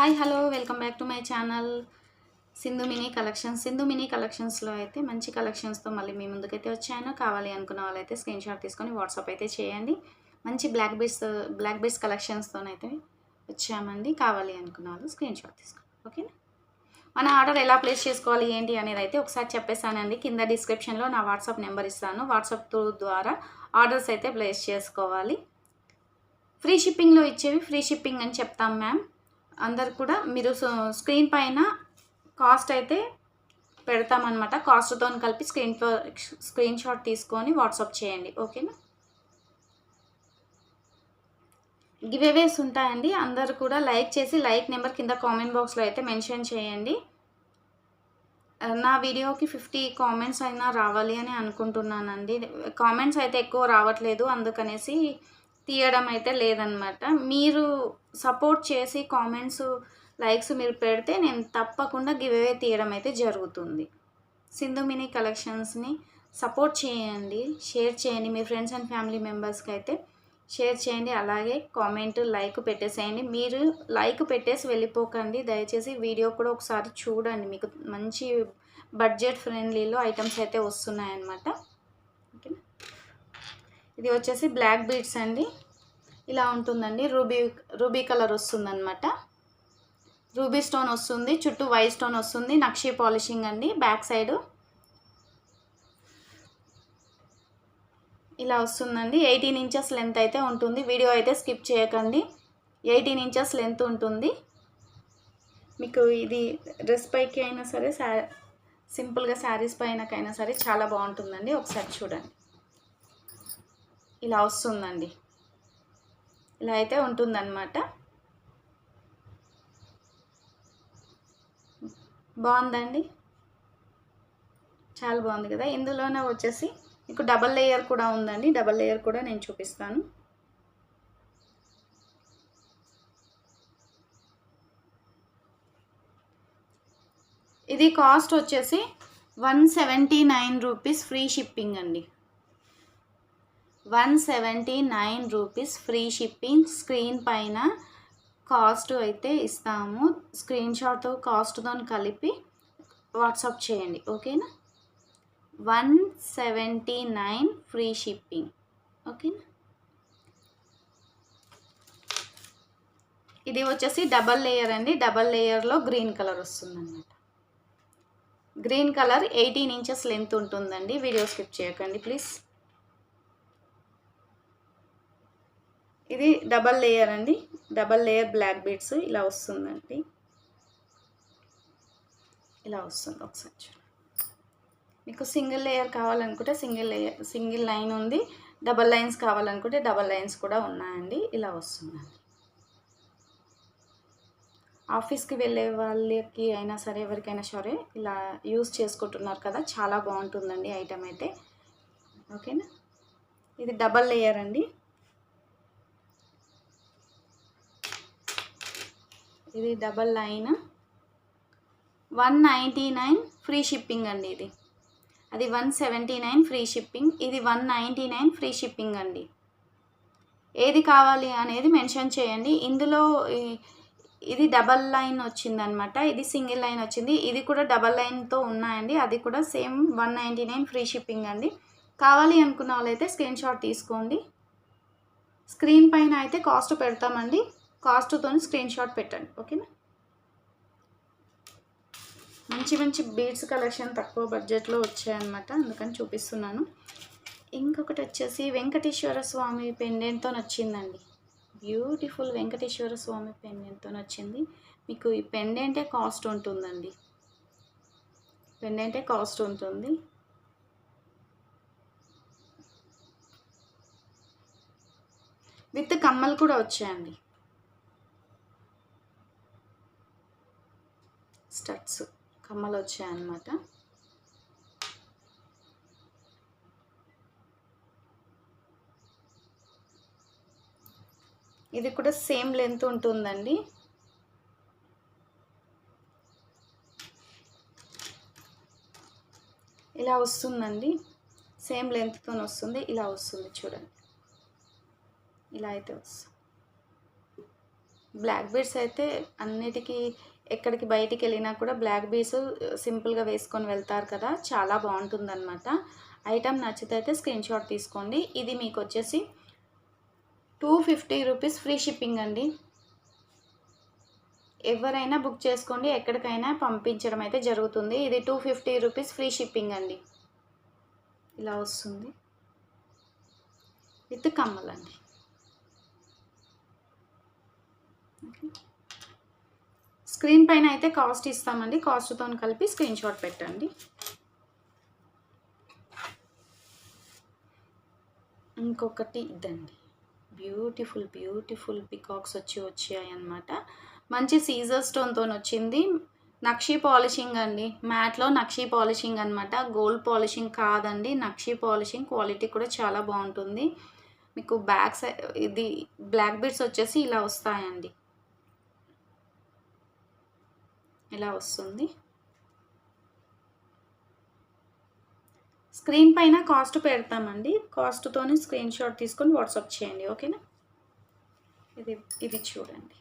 Hi hello welcome back to my channel Sindhu mini collections. Sindhu mini కలెక్షన్స్లో అయితే మంచి కలెక్షన్స్తో మళ్ళీ మీ ముందుకైతే వచ్చాను. కావాలి అనుకున్న వాళ్ళైతే స్క్రీన్ షాట్ తీసుకొని వాట్సాప్ అయితే చేయండి. మంచి బ్లాక్ బీడ్స్ బ్లాక్ బీడ్స్ కలెక్షన్స్తోనైతే వచ్చామండి. కావాలి అనుకున్న వాళ్ళు స్క్రీన్ షాట్ తీసుకోండి ఓకేనా? మన ఆర్డర్ ఎలా ప్లేస్ చేసుకోవాలి ఏంటి అనేది అయితే ఒకసారి చెప్పేసానండి కింద డిస్క్రిప్షన్లో నా వాట్సాప్ నెంబర్ ఇస్తాను. వాట్సాప్ త్రూ ద్వారా ఆర్డర్స్ అయితే ప్లేస్ చేసుకోవాలి. ఫ్రీ షిప్పింగ్లో ఇచ్చేవి ఫ్రీ షిప్పింగ్ అని చెప్తాం మ్యామ్. అందరు కూడా మీరు స్క్రీన్ పైన కాస్ట్ అయితే పెడతామన్నమాట. కాస్ట్తో కలిపి స్క్రీన్ స్క్రీన్ షాట్ తీసుకొని వాట్సాప్ చేయండి. ఓకేనా? గివేవేస్ ఉంటాయండి. అందరు కూడా లైక్ చేసి లైక్ నెంబర్ కింద కామెంట్ బాక్స్లో అయితే మెన్షన్ చేయండి. నా వీడియోకి ఫిఫ్టీ కామెంట్స్ అయినా రావాలి అని అనుకుంటున్నానండి. కామెంట్స్ అయితే ఎక్కువ రావట్లేదు. అందుకనేసి తీయడం అయితే లేదనమాట మీరు సపోర్ట్ చేసి కామెంట్స్ లైక్స్ మీరు పెడితే నేను తప్పకుండా గివ్వే తీయడం అయితే జరుగుతుంది. సింధు మినీ కలెక్షన్స్ని సపోర్ట్ చేయండి షేర్ చేయండి. మీ ఫ్రెండ్స్ అండ్ ఫ్యామిలీ మెంబర్స్కి అయితే షేర్ చేయండి. అలాగే కామెంట్ లైక్ పెట్టేసేయండి. మీరు లైక్ పెట్టేసి వెళ్ళిపోకండి. దయచేసి వీడియో కూడా ఒకసారి చూడండి. మీకు మంచి బడ్జెట్ ఫ్రెండ్లీలో ఐటమ్స్ అయితే వస్తున్నాయన్నమాట. ఇది వచ్చేసి బ్లాక్ బీడ్స్ అండి. ఇలా ఉంటుందండి. రూబీ రూబీ కలర్ వస్తుందన్నమాట. రూబీ స్టోన్ వస్తుంది చుట్టూ వైట్ స్టోన్ వస్తుంది. నక్షి పాలిషింగ్ అండి బ్యాక్ సైడ్. ఇలా వస్తుందండి. ఎయిటీన్ ఇంచెస్ లెంత్ అయితే ఉంటుంది. వీడియో అయితే స్కిప్ చేయకండి. ఎయిటీన్ ఇంచెస్ లెంత్ ఉంటుంది. మీకు ఇది డ్రెస్ పైకి అయినా సరే సింపుల్గా శారీస్ పైనకైనా సరే చాలా బాగుంటుందండి. ఒకసారి చూడండి. ఇలా వస్తుందండి. ఇలా అయితే ఉంటుందన్నమాట. బాగుందండి? చాలా బాగుంది కదా. ఇందులోనే వచ్చేసి మీకు డబల్ లేయర్ కూడా ఉందండి. డబల్ లేయర్ కూడా నేను చూపిస్తాను. ఇది కాస్ట్ వచ్చేసి one seventy nine rupees free shipping అండి. One seventy nine rupees free shipping screen పైన కాస్ట్ అయితే ఇస్తాము. స్క్రీన్ షాట్తో కాస్ట్తో కలిపి వాట్సాప్ చేయండి. ఓకేనా? One seventy nine free shipping. ఓకేనా? ఇది వచ్చేసి డబల్ లేయర్ అండి. డబల్ లేయర్లో గ్రీన్ కలర్ వస్తుందన్నమాట. Green colour eighteen inches length ఉంటుందండి. వీడియో స్కిప్ చేయకండి ప్లీజ్. ఇది డబల్ లేయర్ అండి. డబల్ లేయర్ బ్లాక్ బీడ్స్ ఇలా వస్తుందండి. ఇలా వస్తుంది ఒకసారి మీకు సింగిల్ లేయర్ కావాలనుకుంటే సింగిల్ లేయర్ సింగిల్ లైన్ ఉంది. డబల్ లైన్స్ కావాలనుకుంటే డబల్ లైన్స్ కూడా ఉన్నాయండి. ఇలా వస్తుందండి. ఆఫీస్కి వెళ్ళే వాళ్ళకి అయినా సరే ఎవరికైనా సరే ఇలా యూస్ చేసుకుంటున్నారు కదా చాలా బాగుంటుందండి ఐటమ్ అయితే. ఓకేనా? ఇది డబల్ లేయర్ అండి. ఇది double line one ninety nine free shipping అండి ఇది. అది one seventy nine free shipping. ఇది one ninety nine free shipping అండి. ఏది కావాలి అనేది మెన్షన్ చేయండి. ఇందులో ఇది డబల్ లైన్ వచ్చిందనమాట. ఇది సింగిల్ లైన్ వచ్చింది. ఇది కూడా డబల్ లైన్తో ఉన్నాయండి. అది కూడా same one ninety nine free shipping అండి. కావాలి అనుకున్న వాళ్ళైతే స్క్రీన్ షాట్ తీసుకోండి. స్క్రీన్ పైన అయితే కాస్ట్ పెడతామండి. కాస్ట్తో స్క్రీన్ షాట్ పెట్టండి ఓకేనా? మంచి మంచి బీడ్స్ కలెక్షన్ తక్కువ బడ్జెట్లో వచ్చాయన్నమాట అందుకని చూపిస్తున్నాను. ఇంకొకటి వచ్చేసి వెంకటేశ్వర స్వామి పెండెంట్తో నచ్చిందండి. బ్యూటిఫుల్ వెంకటేశ్వర స్వామి పెండెంట్తో నచ్చింది. మీకు ఈ పెండెంటే కాస్ట్ ఉంటుందండి. పెండెంటే కాస్ట్ ఉంటుంది. విత్ కమ్మలు కూడా వచ్చాయండి. స్టడ్స్ కమ్మలు వచ్చాయన్నమాట ఇది కూడా సేమ్ లెంత్ ఉంటుందండి. ఇలా వస్తుందండి. సేమ్ లెంత్తో వస్తుంది. ఇలా వస్తుంది చూడండి. ఇలా అయితే వస్తుంది. బ్లాక్ బీడ్స్ అయితే అన్నిటికీ ఎక్కడికి బయటికి వెళ్ళినా కూడా బ్లాక్ బీస్ సింపుల్గా వేసుకొని వెళ్తారు కదా చాలా బాగుంటుందన్నమాట. ఐటమ్ నచ్చితే అయితే స్క్రీన్ షాట్ తీసుకోండి. ఇది మీకు వచ్చేసి two fifty rupees free shipping అండి. ఎవరైనా బుక్ చేసుకోండి ఎక్కడికైనా పంపించడం అయితే జరుగుతుంది. ఇది two fifty rupees free shipping అండి. ఇలా వస్తుంది. విత్ కమ్మలండి. స్క్రీన్ పైన అయితే కాస్ట్ ఇస్తామండి. కాస్ట్తో కలిపి స్క్రీన్ షాట్ పెట్టండి. ఇంకొకటి ఇదండి. బ్యూటిఫుల్ బ్యూటిఫుల్ పికాక్స్ వచ్చి వచ్చాయి అన్నమాట మంచి సీజర్ స్టోన్తో వచ్చింది. నక్షీ పాలిషింగ్ అండి. మ్యాట్లో నక్షీ పాలిషింగ్ అనమాట గోల్డ్ పాలిషింగ్ కాదండి. నక్షీ పాలిషింగ్ క్వాలిటీ కూడా చాలా బాగుంటుంది. మీకు బ్యాక్ సైడ్ ఇది బ్లాక్ బీడ్స్ వచ్చేసి ఇలా వస్తాయండి. ఇలా వస్తుంది? స్క్రీన్ పైన కాస్ట్ పెడతామండి. కాస్ట్తోని స్క్రీన్ షాట్ తీసుకొని వాట్సాప్ చేయండి. ఓకేనా? ఇది ఇది చూడండి.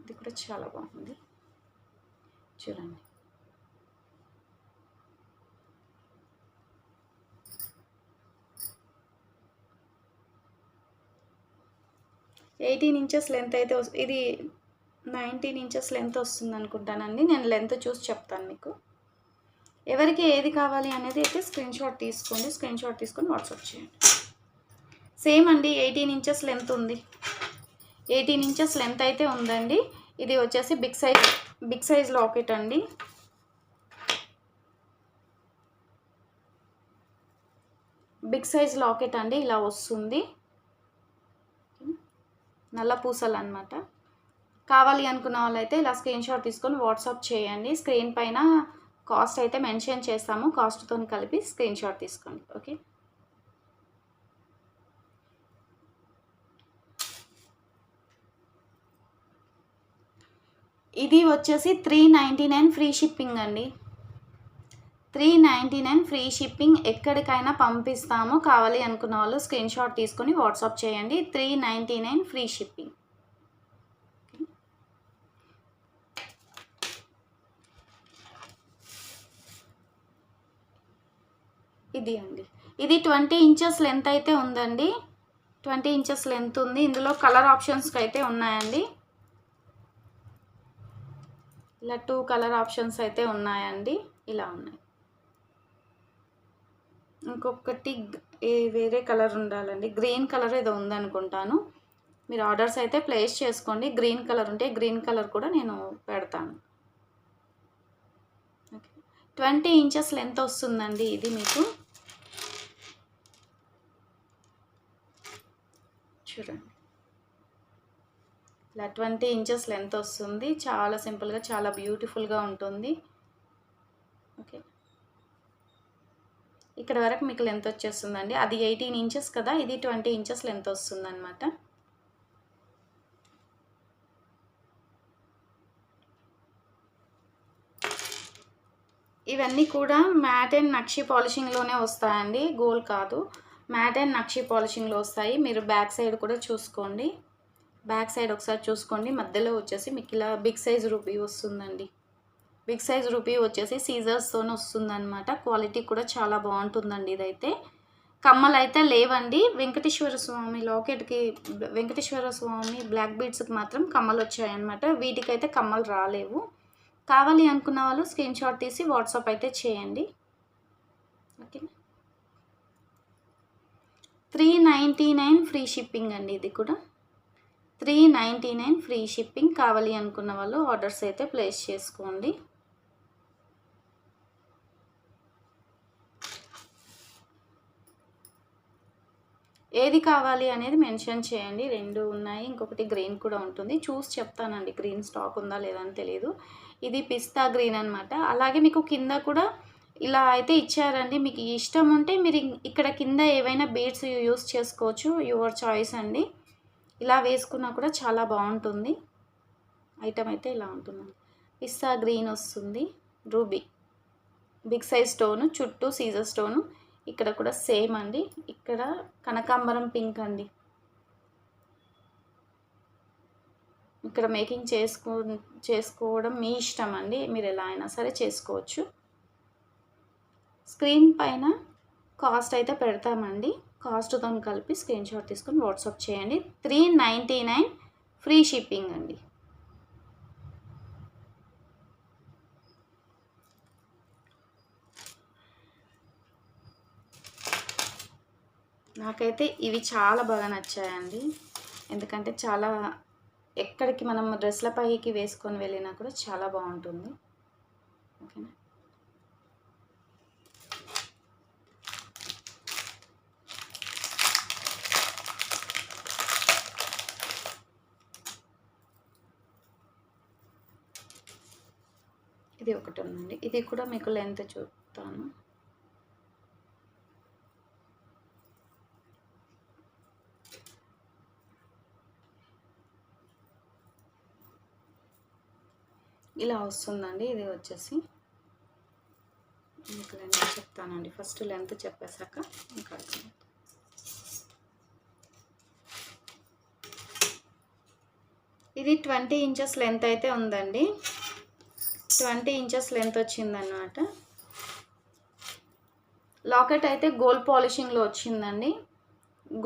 ఇది కూడా చాలా బాగుంది. చూడండి. ఎయిటీన్ ఇంచెస్ లెంత్ అయితే ఇది నైన్టీన్ ఇంచెస్ లెంత్ వస్తుంది అనుకుంటానండి నేను లెంత్ చూసి చెప్తాను మీకు. ఎవరికి ఏది కావాలి అనేది అయితే స్క్రీన్ షాట్ తీసుకోండి. స్క్రీన్ షాట్ తీసుకొని వాట్సాప్ చేయండి. సేమ్ అండి ఎయిటీన్ ఇంచెస్ లెంత్ ఉంది. ఎయిటీన్ ఇంచెస్ లెంత్ అయితే ఉందండి. ఇది వచ్చేసి big size big size locket అండి. బిగ్ సైజ్ లాకెట్ అండి. ఇలా వస్తుంది. నల్ల పూసలు అనమాట కావాలి అనుకున్న వాళ్ళైతే ఇలా స్క్రీన్ షాట్ తీసుకొని వాట్సాప్ చేయండి. స్క్రీన్ పైన కాస్ట్ అయితే మెన్షన్ చేస్తాము. కాస్ట్తో కలిపి స్క్రీన్ షాట్ తీసుకోండి. ఓకే ఇది వచ్చేసి three ninety nine free shipping అండి. Three ninety nine free shipping ఎక్కడికైనా పంపిస్తాము. కావాలి అనుకున్న వాళ్ళు స్క్రీన్ షాట్ తీసుకొని వాట్సాప్ చేయండి. Three ninety nine free shipping ఇది అండి. ఇది ట్వంటీ ఇంచెస్ లెంత్ అయితే ఉందండి. ట్వంటీ ఇంచెస్ లెంత్ ఉంది. ఇందులో కలర్ ఆప్షన్స్కి అయితే ఉన్నాయండి. ఇలా టూ కలర్ ఆప్షన్స్ అయితే ఉన్నాయండి. ఇలా ఉన్నాయి. ఇంకొకటి ఏ వేరే కలర్ ఉండాలండి. గ్రీన్ కలర్ ఏదో ఉందనుకుంటాను. మీరు ఆర్డర్స్ అయితే ప్లేస్ చేసుకోండి. గ్రీన్ కలర్ ఉంటే గ్రీన్ కలర్ కూడా నేను పెడతాను. ట్వంటీ ఇంచెస్ లెంత్ వస్తుందండి ఇది మీకు. చూడండి. ఇలా ట్వంటీ ఇంచెస్ లెంత్ వస్తుంది. చాలా సింపుల్గా చాలా బ్యూటిఫుల్గా ఉంటుంది. ఓకే. ఇక్కడ వరకు మీకు లెంత్ వచ్చేస్తుందండి. అది ఎయిటీన్ ఇంచెస్ కదా ఇది ట్వంటీ ఇంచెస్ లెంత్ వస్తుంది అనమాట ఇవన్నీ కూడా మ్యాట్ అండ్ నక్షి పాలిషింగ్లోనే వస్తాయండి. గోల్ కాదు. మ్యాట్ అండ్ నక్షి పాలిషింగ్లో వస్తాయి. మీరు బ్యాక్ సైడ్ కూడా చూసుకోండి. బ్యాక్ సైడ్ ఒకసారి చూసుకోండి. మధ్యలో వచ్చేసి మీకు ఇలా బిగ్ సైజ్ రూపీ వస్తుందండి. బిగ్ సైజ్ రూపీ వచ్చేసి సీజర్స్తో వస్తుందన్నమాట. క్వాలిటీ కూడా చాలా బాగుంటుందండి ఇదైతే. కమ్మలు అయితే లేవండి. వెంకటేశ్వర స్వామి లాకెట్కి వెంకటేశ్వర స్వామి బ్లాక్ బీడ్స్కి మాత్రం కమ్మలు వచ్చాయన్నమాట. వీటికైతే కమ్మలు రాలేవు. కావాలి అనుకున్న వాళ్ళు స్క్రీన్ షాట్ తీసి వాట్సాప్ అయితే చేయండి. Okay three ninety nine free shipping అండి ఇది కూడా. Three ninety nine free shipping కావాలి అనుకున్న వాళ్ళు ఆర్డర్స్ అయితే ప్లేస్ చేసుకోండి. ఏది కావాలి అనేది మెన్షన్ చేయండి. రెండు ఉన్నాయి ఇంకొకటి గ్రీన్ కూడా ఉంటుంది. చూసి చెప్తానండి గ్రీన్ స్టాక్ ఉందా లేదని అని తెలియదు ఇది పిస్తా గ్రీన్ అనమాట అలాగే మీకు కింద కూడా ఇలా అయితే ఇచ్చారండి. మీకు ఇష్టం ఉంటే మీరు ఇక్కడ కింద ఏవైనా బీడ్స్ యూస్ చేసుకోవచ్చు. యువర్ చాయిస్ అండి. ఇలా వేసుకున్నా కూడా చాలా బాగుంటుంది. ఐటమ్ అయితే ఇలా ఉంటుందండి. పిస్తా గ్రీన్ వస్తుంది. రూబీ. బిగ్ సైజ్ స్టోను చుట్టూ సీజర్ స్టోను. ఇక్కడ కూడా సేమ్ అండి. ఇక్కడ కనకాంబరం పింక్ అండి. ఇక్కడ మేకింగ్ చేసుకో చేసుకోవడం మీ ఇష్టం అండి. మీరు ఎలా అయినా సరే చేసుకోవచ్చు. స్క్రీన్ పైన కాస్ట్ అయితే పెడతామండి. కాస్ట్తో కలిపి స్క్రీన్ షాట్ తీసుకొని వాట్సాప్ చేయండి. Three ninety nine free shipping అండి. నాకైతే ఇవి చాలా బాగా నచ్చాయండి. ఎందుకంటే చాలా ఎక్కడికి మనం డ్రెస్ల పైకి వేసుకొని వెళ్ళినా కూడా చాలా బాగుంటుంది. ఓకేనా? ఇది ఒకటి ఉందండి ఇది కూడా మీకు లెంత్ చూపుతాను. ఇలా వస్తుందండి. ఇది వచ్చేసి మీకు లెంత్ చెప్తానండి. ఫస్ట్ లెంత్ చెప్పేశాక ఇంకా ఇది ట్వంటీ ఇంచెస్ లెంత్ అయితే ఉందండి. ట్వంటీ ఇంచెస్ లెంత్ వచ్చిందన్నమాట. లాకెట్ అయితే గోల్డ్ పాలిషింగ్లో వచ్చిందండి.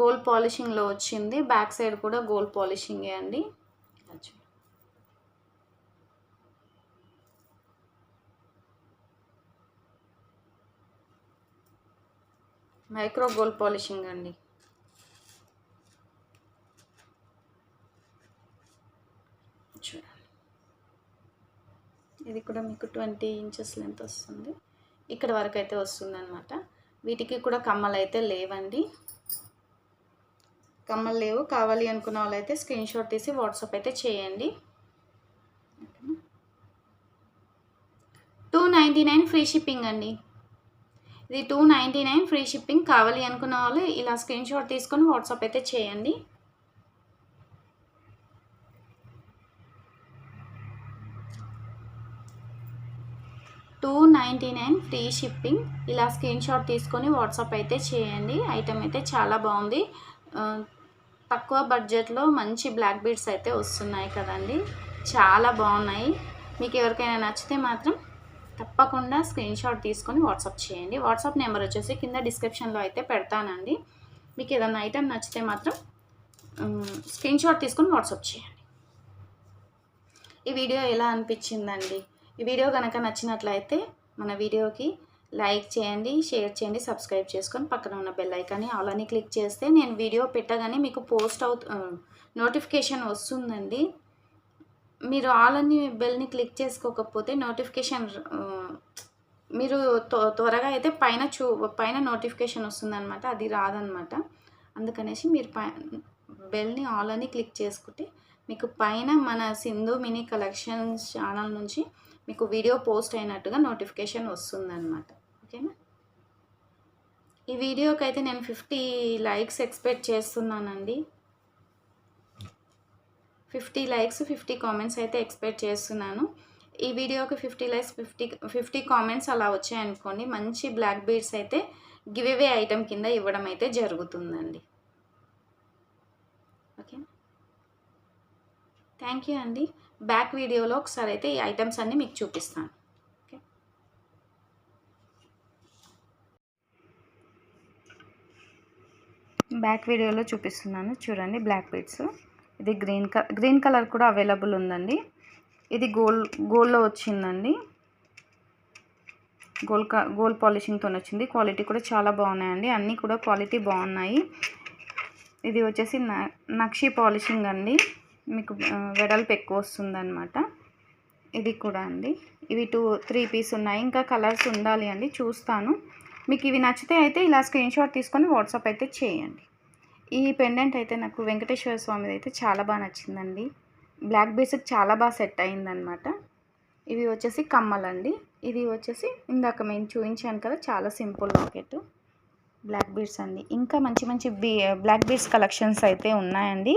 గోల్డ్ పాలిషింగ్లో వచ్చింది. బ్యాక్ సైడ్ కూడా గోల్డ్ పాలిషింగే అండి. మైక్రో గోల్డ్ పాలిషింగ్ అండి. చూడండి. ఇది కూడా మీకు ట్వంటీ ఇంచెస్ లెంత్ వస్తుంది. ఇక్కడ వరకు అయితే వస్తుందన్నమాట. వీటికి కూడా కమ్మలు అయితే లేవండి. కమ్మలు లేవు. కావాలి అనుకున్న వాళ్ళైతే స్క్రీన్ షాట్ తీసి వాట్సాప్ అయితే చేయండి. Two ninety nine free shipping అండి. ఇది two ninety nine free shipping. కావాలి అనుకున్న వాళ్ళు ఇలా స్క్రీన్ షాట్ తీసుకొని వాట్సాప్ అయితే చేయండి. Two ninety nine free shipping ఇలా స్క్రీన్ షాట్ తీసుకొని వాట్సాప్ అయితే చేయండి. ఐటెం అయితే చాలా బాగుంది. తక్కువ బడ్జెట్లో మంచి బ్లాక్ బీడ్స్ అయితే వస్తున్నాయి కదండి. చాలా బాగున్నాయి. మీకు ఎవరికైనా నచ్చితే మాత్రం తప్పకుండా స్క్రీన్ షాట్ తీసుకొని వాట్సాప్ చేయండి. వాట్సాప్ నెంబర్ వచ్చేసి కింద డిస్క్రిప్షన్లో అయితే పెడతానండి. మీకు ఏదైనా ఐటెం నచ్చితే మాత్రం స్క్రీన్ షాట్ తీసుకొని వాట్సాప్ చేయండి. ఈ వీడియో ఎలా అనిపించిందండి? ఈ వీడియో కనుక నచ్చినట్లయితే మన వీడియోకి లైక్ చేయండి షేర్ చేయండి సబ్స్క్రైబ్ చేసుకొని పక్కన ఉన్న బెల్ ఐకాన్ని ఆల్ అని క్లిక్ చేస్తే నేను వీడియో పెట్టగానే మీకు పోస్ట్ అవుతు నోటిఫికేషన్ వస్తుందండి. మీరు ఆల్ అని బెల్ని క్లిక్ చేసుకోకపోతే నోటిఫికేషన్ మీరు త్వరగా అయితే పైన చూ పైన నోటిఫికేషన్ వస్తుందన్నమాట అది రాదనమాట అందుకనేసి మీరు పై బెల్ని ఆల్ అని క్లిక్ చేసుకుంటే మీకు పైన మన సింధు మినీ కలెక్షన్స్ ఛానల్ నుంచి మీకు వీడియో పోస్ట్ అయినట్టుగా నోటిఫికేషన్ వస్తుందన్నమాట. ఓకేనా? ఈ వీడియోకి అయితే నేను ఫిఫ్టీ లైక్స్ ఎక్స్పెక్ట్ చేస్తున్నానండి. ఫిఫ్టీ లైక్స్ ఫిఫ్టీ కామెంట్స్ అయితే ఎక్స్పెక్ట్ చేస్తున్నాను. ఈ వీడియోకి fifty likes fifty fifty comments అలా వచ్చాయనుకోండి మంచి బ్లాక్ బీడ్స్ అయితే గివ్ అవే ఐటెం కింద ఇవ్వడం అయితే జరుగుతుందండి. ఓకే థ్యాంక్ యూ అండి. బ్యాక్ వీడియోలో ఒకసారి అయితే ఈ ఐటమ్స్ అన్నీ మీకు చూపిస్తాను. బ్యాక్ వీడియోలో చూపిస్తున్నాను. చూడండి బ్లాక్ బీడ్స్. ఇది గ్రీన్ కలర్ గ్రీన్ కలర్ కూడా అవైలబుల్ ఉందండి. ఇది గోల్డ్ గోల్డ్లో వచ్చిందండి. గోల్డ్ గోల్డ్ పాలిషింగ్తో వచ్చింది. క్వాలిటీ కూడా చాలా బాగున్నాయండి. అన్నీ కూడా క్వాలిటీ బాగున్నాయి. ఇది వచ్చేసి నక్షి పాలిషింగ్ అండి. మీకు వెడల్పు ఎక్కువ వస్తుందన్నమాట. ఇది కూడా అండి. ఇవి టూ త్రీ పీస్ ఉన్నాయి. ఇంకా కలర్స్ ఉండాలి అండి. చూస్తాను. మీకు ఇవి నచ్చితే అయితే ఇలా స్క్రీన్ షాట్ తీసుకొని వాట్సాప్ అయితే చేయండి. ఈ పెండెంట్ అయితే నాకు వెంకటేశ్వర స్వామిది అయితే చాలా బాగా నచ్చిందండి. బ్లాక్ బేస్కి చాలా బాగా సెట్ అయిందనమాట ఇవి వచ్చేసి కమ్మలండి ఇది వచ్చేసి ఇందాక మేము చూపించాను కదా చాలా సింపుల్ లాకెట్. బ్లాక్ బీడ్స్ అండి. ఇంకా మంచి మంచి బీ బ్లాక్ బీడ్స్ కలెక్షన్స్ అయితే ఉన్నాయండి.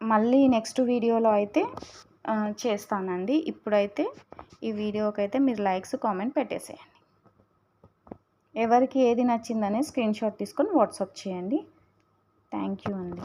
మళ్ళీ నెక్స్ట్ వీడియోలో అయితే చేస్తానండి. ఇప్పుడైతే ఈ వీడియోకి అయితే మీరు లైక్స్ కామెంట్ పెట్టేసేయండి. ఎవరికి ఏది నచ్చిందనే స్క్రీన్షాట్ తీసుకొని వాట్సాప్ చేయండి. థ్యాంక్ యూ అండి.